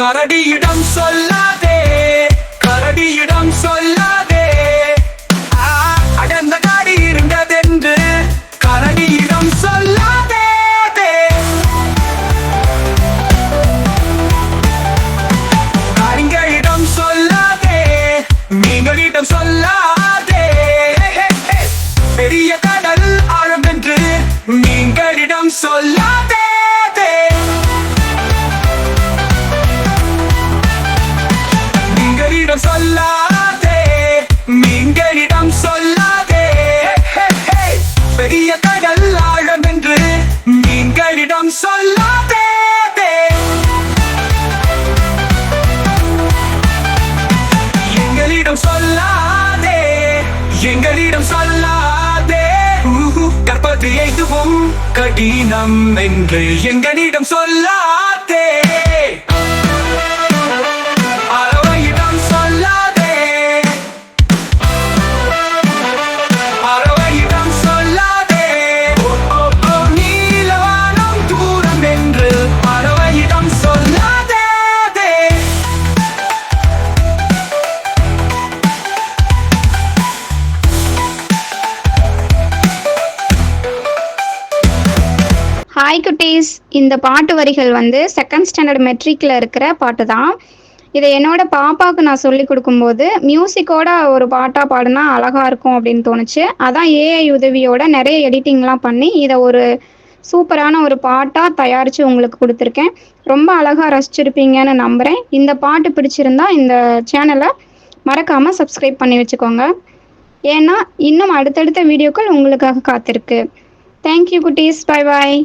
கரடியிடம் சொல்லாதே கரடியிடம் சொல்லாதே. அடந்த காடி இருந்ததென்று கரடியிடம் சொல்லாதே கரிங்களிடம் சொல்லாதே மீன்களிடம் சொல்லாதே. பெரிய கடல் ஆழம் என்று மீன்களிடம் சொல்ல. கற்பது கடினம் என்று எங்களிடம் சொல்லாதே. ஹாய் குட்டீஸ். இந்த பாட்டு வரிகள் வந்து செகண்ட் ஸ்டாண்டர்ட் மெட்ரிக்கில் இருக்கிற பாட்டு தான் இதை என்னோட பாப்பாவுக்கு நான் சொல்லி கொடுக்கும்போது மியூசிக்கோட ஒரு பாட்டாக பாடினா அழகாக இருக்கும் அப்படின்னு தோணுச்சு. அதான் ஏஐ உதவியோட நிறைய எடிட்டிங்லாம் பண்ணி இதை ஒரு சூப்பரான ஒரு பாட்டாக தயாரித்து உங்களுக்கு கொடுத்துருக்கேன். ரொம்ப அழகாக ரசிச்சிருப்பீங்கன்னு நம்புகிறேன் இந்த பாட்டு பிடிச்சிருந்தா இந்த சேனலை மறக்காமல் சப்ஸ்கிரைப் பண்ணி வச்சுக்கோங்க. ஏன்னா இன்னும் அடுத்தடுத்த வீடியோக்கள் உங்களுக்காக காத்திருக்கு. தேங்க்யூ குட்டீஸ். Bye bye